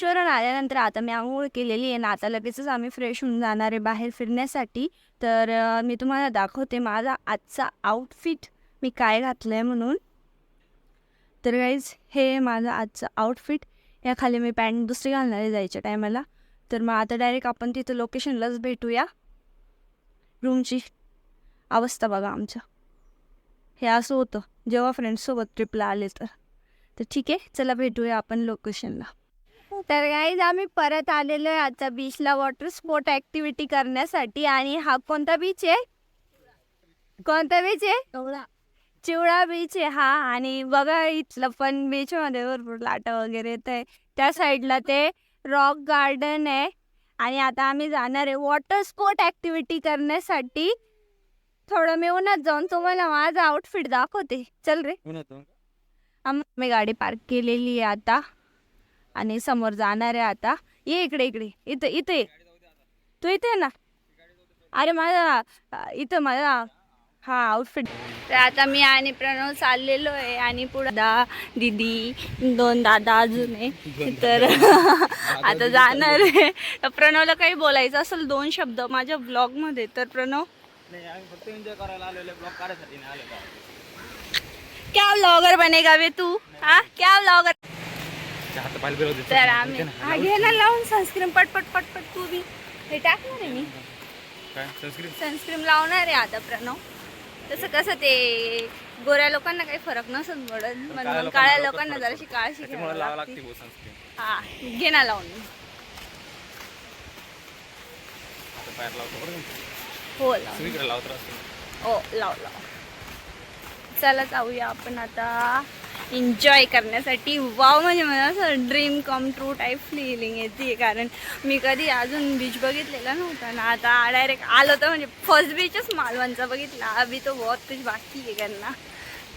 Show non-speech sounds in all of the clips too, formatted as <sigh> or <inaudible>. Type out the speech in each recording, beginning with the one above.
बीचवरून आल्यानंतर आता मी आंघोळ केलेली आहे ना आता लगेचच आम्ही फ्रेश होऊन जाणार आहे बाहेर फिरण्यासाठी. तर मी तुम्हाला दाखवते माझा आजचा आउटफिट मी काय घातलं आहे म्हणून. तर गाईज हे माझं आजचं आउटफिट या खाली मी पॅन्ट दुसरी घालणार आहे जायच्या टायमाला तर मग आता डायरेक्ट आपण तिथं लोकेशनलाच भेटूया. रूमची अवस्था बघा आमच्या हे असं होतं. जेव्हा फ्रेंड्ससोबत ट्रिपला आले तर. तर ठीक आहे चला भेटूया आपण लोकेशनला तर गाईज आम्ही परत आलेलो आहे आजच्या बीचला वॉटर स्पोर्ट ॲक्टिव्हिटी करण्यासाठी. आणि हा कोणता बीच आहे? कोणता बीच आहे? चिवळा बीच आहे हा. आणि बघा इथलं पण बीचमध्ये भरपूर लाटा वगैरे येत आहे. त्या साईडला ते रॉक गार्डन आहे. आणि आता आम्ही जाणार आहे वॉटर स्पोर्ट ॲक्टिव्हिटी करण्यासाठी. थोडं मी उन्हात जाऊन तुम्हाला माझं आउटफिट दाखवते. चल रे. आम मी गाडी पार्क केलेली आहे आता. आणि समोर जाणार आहे आता. ये इकडे इकडे. इथं इथं तू इथे ना. अरे माझा इथं माझा हा आउटफिट तर आता मी आणि प्रणव चाललेलो आहे आणि पुढे दा दिदी दोन दादा अजून आहे. तर <laughs> आता जाणार आहे. तर प्रणवला काही बोलायचं असेल दोन शब्द माझ्या ब्लॉगमध्ये तर प्रणव? क्या ब्लॉगर बनेगा बे तू? हा? क्या ब्लॉगर तर आम्ही हा घे ना लावून सनस्क्रीन पट पट पट पट तू बी. हे टाकणार आहे मी. सनस्क्रीन लावणार आहे आता प्रणव. तसं कसं ते गोऱ्या लोकांना काही फरक नसत पडत. म्हणून काळ्या लोकांना जराशी संस्कृत हा घे ना लावून. हो हो लाव लाव. चला जाऊया आपण आता. एन्जॉय करण्यासाठी. वाव म्हणजे मला असं dream come true type feeling येते. कारण मी कधी अजून बीच बघितलेला नव्हता ना. आता डायरेक्ट आलो तर म्हणजे फर्स्ट बीचच मालवणचा बघितला. अभी तो बहुत कुछ बाकी आहे करना.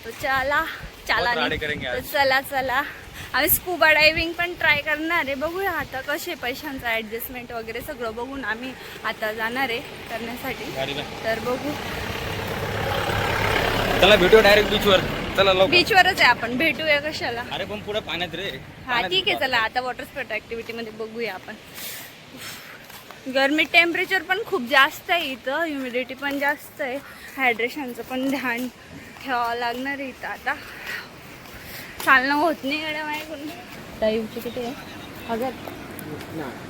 तो चला चला आज. चला चला. आम्ही स्कूबा डायव्हिंग पण ट्राय करणार आहे. बघूया आता कसे पैशांचं ॲडजस्टमेंट वगैरे सगळं बघून आम्ही आता जाणार आहे करण्यासाठी. तर बघू. चला भेटू डायरेक्ट बीचवर चला लवकर. बीचवरच आहे आपण. भेटूया कशाला. अरे पण पुढे पाण्यात रे. हा ठीक आहे चला आता वॉटर स्पोर्ट ऍक्टिव्हिटी मध्ये बघूया आपण. गरमी टेम्परेचर पण खूप जास्त आहे इथं. ह्युमिडिटी पण जास्त आहे. हायड्रेशनचं पण ध्यान ठेवावं लागणार आहे इथं आता. चालणं होत नाही गड्या माझ्याकडून टाईमची किती आहे? हजार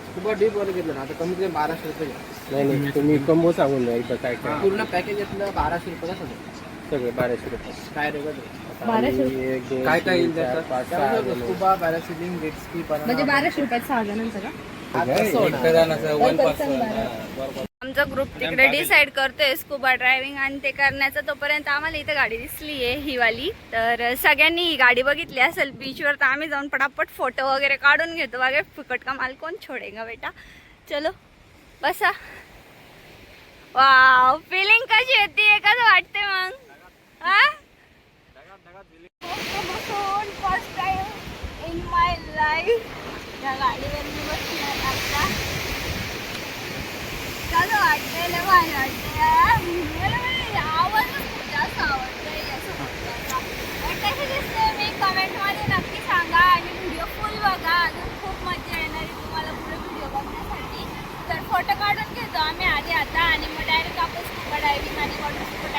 स्कुबा डीप वर घेतलं ना आता कमीत कमी बाराशे रुपये. घ्या. नाही नाही तुम्ही कंबो सांगून द्या इथं काय काय पूर्ण पॅकेज घेतलं बाराशे रुपये कसं सगळे बाराशे रुपये. काय रे बाराशे एक दोन काय काय येईल पाच सहा स्कुबा पॅरासिलिंग जेट स्की म्हणजे बाराशे रुपयात सहा जणांचं का? आमचा ग्रुप तिकडे डिसाईड करतोय स्कुबा ड्रायव्हिंग आणि ते करण्याचं. तोपर्यंत आम्हाला इथं गाडी दिसली आहे ही वाली. तर सगळ्यांनी ही गाडी बघितली असेल बीचवर तर आम्ही जाऊन पटापट फोटो वगैरे काढून घेतो. वगैरे फुकट का माल कोण छोडेगा बेटा? चलो बसा. वाव फिलिंग कशी येते कसं वाटते मग? First time in my life या गाडीवर मी बसणार आता भारी आवाजच खूप जास्त असं मी कमेंटमध्ये नक्की सांगा आणि व्हिडिओ फुल बघा अजून खूप मजा येणार आहे तुम्हाला पुढे व्हिडिओ बघण्यासाठी तर फोटो काढून घेतो आम्ही आधी आता आणि मग डायरेक्ट आपण स्कुबा डायविंग आणि वॉटर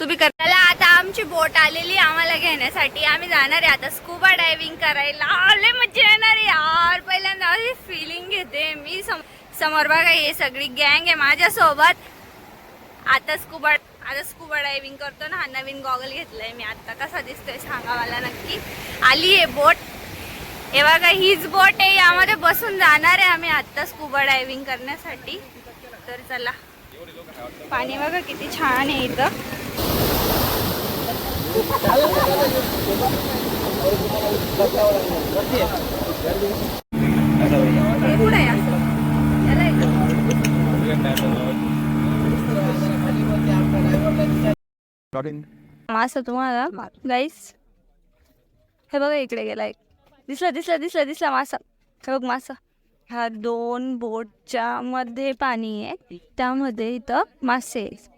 तुम्ही करायला आता आमची बोट आलेली आहे आम्हाला घेण्यासाठी. आम्ही जाणार आहे आता स्कूबा डायव्हिंग करायला. आले मजा येणार यार. पहिल्यांदा अशी फिलिंग घेते मी. सम समोर बघा हे सगळी गँग आहे माझ्यासोबत. आता स्कूबा आता स्कूबा डायव्हिंग करतो ना. हा नवीन गॉगल घेतलाय मी. आता कसा दिसतोय सांगा मला नक्की. आली आहे बोट. हे बघा हीच बोट आहे. यामध्ये बसून जाणार आहे आम्ही आत्ता स्कूबा डायव्हिंग करण्यासाठी. तर चला. पाणी बघा किती छान आहे इथं. असं? मासा तुम्हाला गाईस हे बघा इकडे गेला एक दिसला दिसला दिसला दिसला मासा हे बघ मासा ह्या दोन बोटच्या मध्ये पाणी आहे त्यामध्ये इथं मासे आहेत.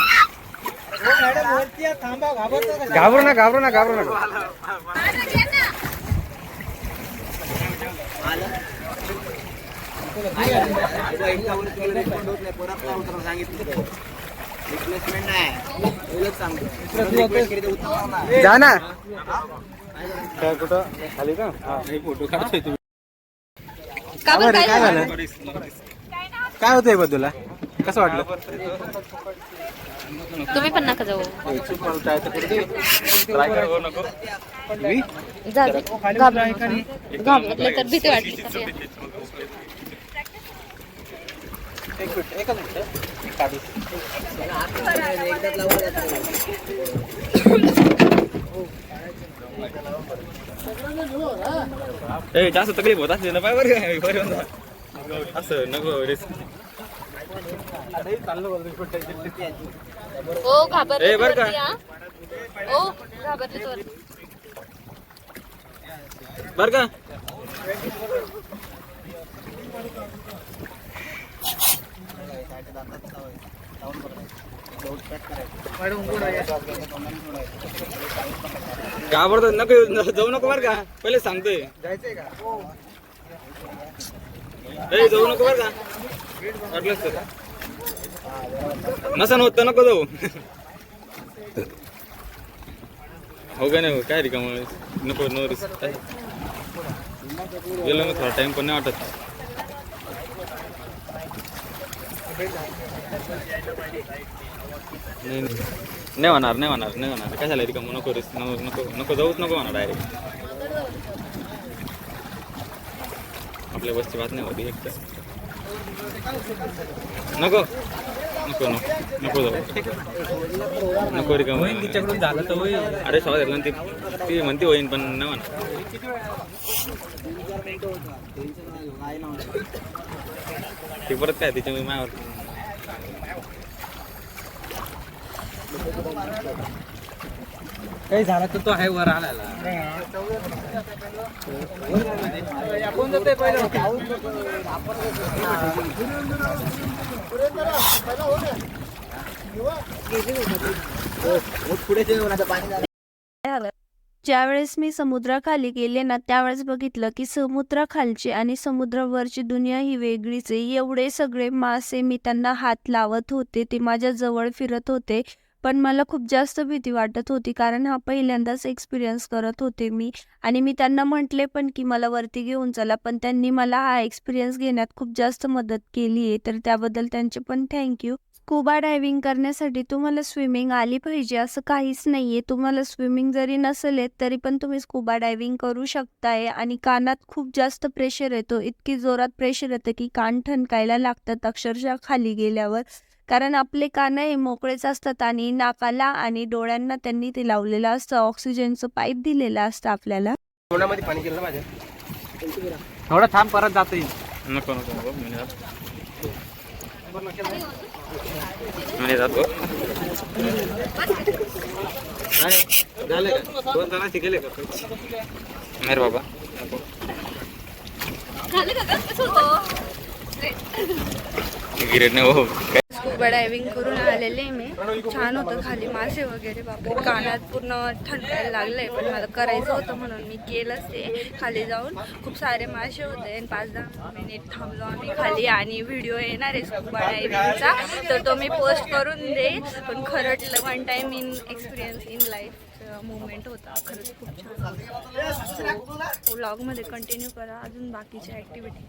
घाबरू ना घाबरू ना घाबरू नका जा ना. काय कुठं? खाली का? तुम्ही का बरं काय काय झालं? काय होतंय बदूला कसं वाटलं? तुम्ही पण नका जाऊ. मी? घाबरलं तर भीती वाटली एक मिनिट एकच मिनिट. काढू ए जास्त तकलीफ होत असते ना पाय बरं. बरं. असं नको रिस्क ओ घाबरले ए बरं का? ओ घाबरले बरं का? घाबरतो नको येऊ- जाऊ नको बरं का? पहिले सांगतोय. जायचंय का? ए जाऊ नको बरं का? नसा तर होत तर नको जाऊ. हो का नाही हो, काय रिका नको नो रिस काय? गेलो ना थोडा टाइम पण नाही वाटत. नाही म्हणार नाही होणार नाही होणार नाही होणार. काय झालं रिकाम? नको रिस नको नको नको जाऊच नको होणार डायरेक्ट आपल्या बसची बात नाही होती एक तर नको. नको नको. नको जाऊ. नको रिकाम तिच्याकडून झालं तर होईल अरे सवाल घेतला ती. ती म्हणते होईन पण नाही म्हणा ते परत काय तिच्या मायावर काही झालं तर तो आहे वर आलेला. कोण जातोय पहिलं ज्यावेळेस मी समुद्राखाली गेले ना त्यावेळेस बघितलं की समुद्राखालची आणि समुद्रावरची दुनिया ही वेगळीच आहे. एवढे सगळे मासे मी त्यांना हात लावत होते ते माझ्या जवळ फिरत होते. पण मला खूप जास्त भीती वाटत होती कारण हा पहिल्यांदाच एक्सपिरियन्स करत होते मी. आणि मी त्यांना म्हटले पण की मला वरती घेऊन चला पण त्यांनी मला हा एक्सपिरियन्स घेण्यात खूप जास्त मदत केली आहे. तर त्याबद्दल त्यांचे पण थँक्यू स्कुबा डायव्हिंग करण्यासाठी तुम्हाला स्विमिंग आली पाहिजे असं काहीच नाहीये. तुम्हाला स्विमिंग जरी नसेल येत तरी पण तुम्ही स्कुबा डायव्हिंग करू शकताय. आणि कानात खूप जास्त प्रेशर येतो. इतकी जोरात प्रेशर येतं की कान ठणकायला लागतात अक्षरशः खाली गेल्यावर. कारण आपले कान हे मोकळेच असतात आणि नाकाला आणि डोळ्यांना त्यांनी ते लावलेलं असतं. ऑक्सिजनचं पाईप दिलेलं असतं आपल्याला. तोंडामध्ये पाणी केलं ना माझ्या? थोडं थांब परत जाता येईल नको नको नको मी जात. मी जातो झालं का? दोन जणांचे गेले का? मेरे बाबा. गिरेट नाही हो काय स्कुबा डायव्हिंग करून आलेले मी. छान होतं खाली मासे वगैरे बापरे. कानात पूर्ण थंडायला लागले पण मला करायचं होतं म्हणून मी केलंच ते. खाली जाऊन खूप सारे मासे होते. आणि पाच दहा मिनिट थांबलो आम्ही खाली आणि व्हिडिओ येणार आहे स्कुबा डायव्हिंगचा तर तो मी पोस्ट करून देईल पण खरंच one time in experience in life movement होता. खरंच खूप छान ब्लॉगमध्ये कंटिन्यू करा. अजून बाकीच्या ॲक्टिव्हिटी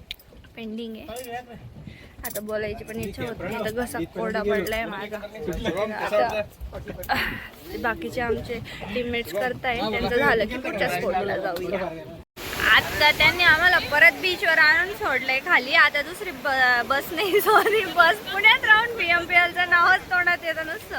पेंडिंग आहे. आता बोलायची पण इच्छा होत नाही. आता घसा कोरडा पडलाय माझा. आता बाकीचे आमचे टीममेट्स करताय. त्यांचं झालं की पुढच्या स्पोर्टला जाऊया. आता त्यांनी आम्हाला परत बीचवर आणून सोडलंय खाली. आता दुसरी बस नाही सॉरी बस पुण्यात राहून बीएमपीएलचं नावच तोंडात येतं नुसतं.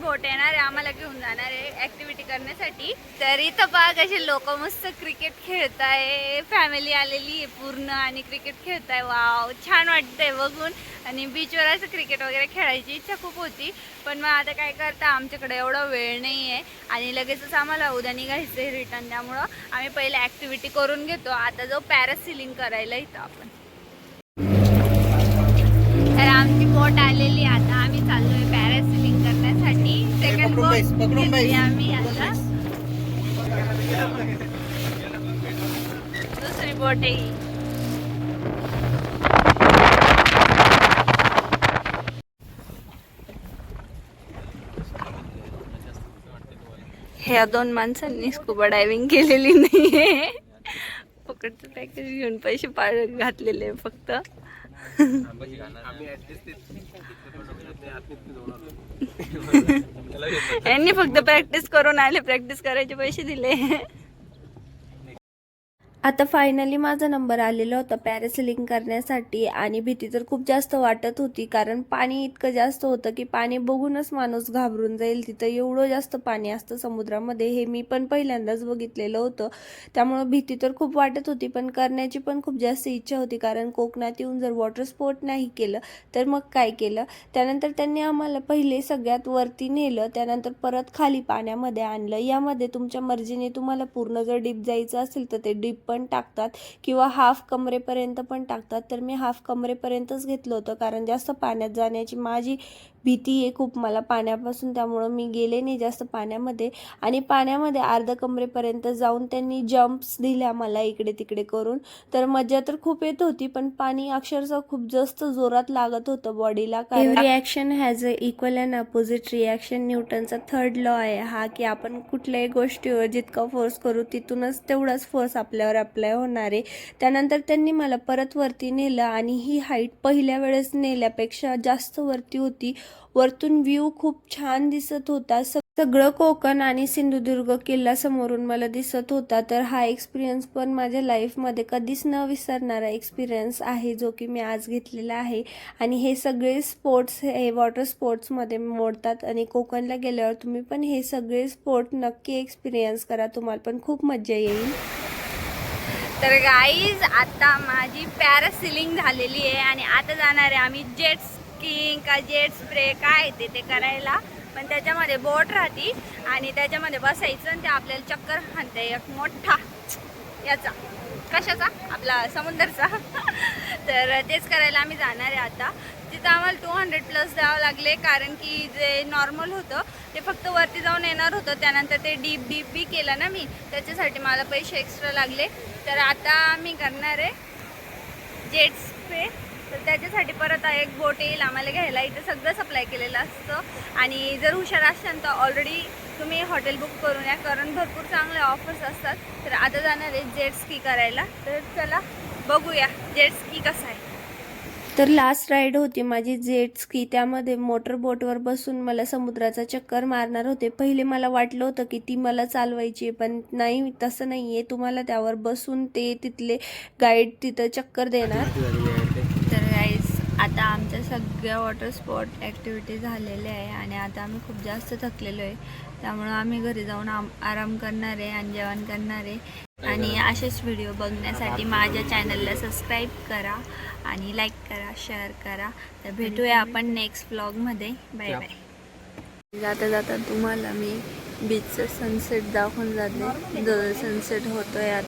बोट येणार आहे आम्हाला घेऊन जाणार आहे ऍक्टिव्हिटी करण्यासाठी. तर इथं पहा कसे लोक मस्त क्रिकेट खेळताय फॅमिली आलेली आहे पूर्ण आणि क्रिकेट खेळताय. वाव छान वाटतंय बघून. आणि बीचवर असं क्रिकेट वगैरे खेळायची इच्छा खूप होती. पण मग आता काय करता आमच्याकडे एवढा वेळ नाही आहे आणि लगेचच आम्हाला उद्या निघायचं आहे रिटर्न त्यामुळं आम्ही पहिले ॲक्टिव्हिटी करून घेतो. आता जाऊ पॅरासिलिंग करायला इथं आपण. तर आमची बोट आलेली आहे आता आम्ही चाललोय पॅरासिलिंग करण्यासाठी सेकंड बोट घेतली आम्ही आता? दुसरी बोट आहे. ह्या दोन माणसांनी स्कुबा डायव्हिंग केलेली नाहीये. पकडचं पॅकेज घेऊन पैसे पाळ घातलेले फक्त. यांनी फक्त प्रॅक्टिस करून आले प्रॅक्टिस करायचे पैसे दिले. आता फायनली माझा नंबर आलेला होता पॅरासिलिंग करण्यासाठी आणि भीती तर खूप जास्त वाटत होती कारण पाणी इतकं जास्त होतं की पाणी बघूनच माणूस घाबरून जाईल. तिथं एवढं जास्त पाणी असतं समुद्रामध्ये हे मी पण पहिल्यांदाच बघितलेलं होतं. त्यामुळं भीती तर खूप वाटत होती पण करण्याची पण खूप जास्त इच्छा होती कारण कोकणात येऊन जर वॉटर स्पोर्ट नाही केलं तर मग काय केलं? त्यानंतर त्यांनी आम्हाला पहिले सगळ्यात वरती नेलं त्यानंतर परत खाली पाण्यामध्ये आणलं. यामध्ये तुमच्या मर्जीने तुम्हाला पूर्ण जर डीप जायचं असेल तर ते डीप पण टाकतात किंवा हाफ कमरेपर्यंत पण टाकतात. तर मी हाफ कमरेपर्यंतच घेतलं होतं कारण जास्त पाण्यात जाण्याची माझी भीती आहे खूप मला पाण्यापासून त्यामुळं मी गेले नाही जास्त पाण्यामध्ये. आणि पाण्यामध्ये अर्ध कमरेपर्यंत जाऊन त्यांनी जम्प्स दिल्या मला इकडे तिकडे करून. तर मजा तर खूप येत होती पण पाणी अक्षरशः खूप जास्त जोरात लागत होतं बॉडीला कारण reaction has a equal and opposite reaction न्यूटनचा third law आहे हा की आपण कुठल्याही गोष्टीवर जितका फोर्स करू तिथूनच तेवढाच फोर्स आपल्यावर अप्लाय होणार आहे. त्यानंतर त्यांनी मला परत वरती नेलं आणि ही हाईट पहिल्या वेळेस नेल्यापेक्षा जास्त वरती होती. वरतून व्ह्यू खूप छान दिसत होता. सगळं कोकण आणि सिंधुदुर्ग किल्ला समोरून मला दिसत होता. तर हा एक्सपिरियन्स पण माझ्या लाईफमध्ये कधीच न विसरणारा एक्सपिरियन्स आहे जो की मी आज घेतलेला आहे. आणि हे सगळे स्पोर्ट्स हे वॉटर स्पोर्ट्समध्ये मोडतात आणि कोकणला गेल्यावर तुम्ही पण हे सगळे स्पोर्ट नक्की एक्सपिरियन्स करा. तुम्हाला पण खूप मजा येईल. तर गाईज आता माझी पॅरासिलिंग झालेली आहे आणि आता जाणार आहे आम्ही जेट्स स्किंग का जेट स्प्रे काय ते ते करायला. पण त्याच्यामध्ये बोट राहती आणि त्याच्यामध्ये बसायचं आणि ते आपल्याला चक्कर हाणते. एक मोठा याचा. कशाचा? आपला समुद्रचा. <laughs> तर तेच करायला आम्ही जाणार आहे आता. तिथं आम्हाला टू हंड्रेड प्लस द्यावं लागले कारण की जे नॉर्मल होतं ते फक्त वरती जाऊन येणार होतं. त्यानंतर ते डीप डीप बी केलं ना मी. त्याच्यासाठी मला पैसे एक्स्ट्रा लागले. तर आता मी करणार आहे जेट स्प्रे तर त्याच्यासाठी परत एक बोट येईल आम्हाला घ्यायला. इथं सगळं सप्लाय केलेलं असतं. आणि जर हुशार असाल तर ऑलरेडी तुम्ही हॉटेल बुक करून या. कारण भरपूर चांगले ऑफर्स असतात. तर आता जाणार आहे जेट स्की करायला. तर चला बघूया जेट स्की कसं आहे. तर लास्ट राईड होती माझी जेट स्की त्यामध्ये मोटर बोटवर बसून मला समुद्राचा चक्कर मारणार होते. पहिले मला वाटलं होतं की ती मला चालवायची आहे, पण नाही तसं नाही आहे तुम्हाला त्यावर बसून ते तिथले गाईड तिथं चक्कर देणार. आता आमच्या सगळ्या वॉटर स्पॉट ॲक्टिव्हिटी झालेल्या आहे आणि आता आम्ही खूप जास्त थकलेलो आहे. त्यामुळं आम्ही घरी जाऊन आम आराम करणार आहे आणि जेवण करणार आहे. आणि असेच व्हिडिओ बघण्यासाठी माझ्या चॅनलला सबस्क्राईब करा आणि लाईक करा शेअर करा. तर भेटूया आपण नेक्स्ट ब्लॉगमध्ये बाय बाय जाता जाता तुम्हाला मी बीचचं सनसेट दाखवून जाते. जो सनसेट होतोय आता.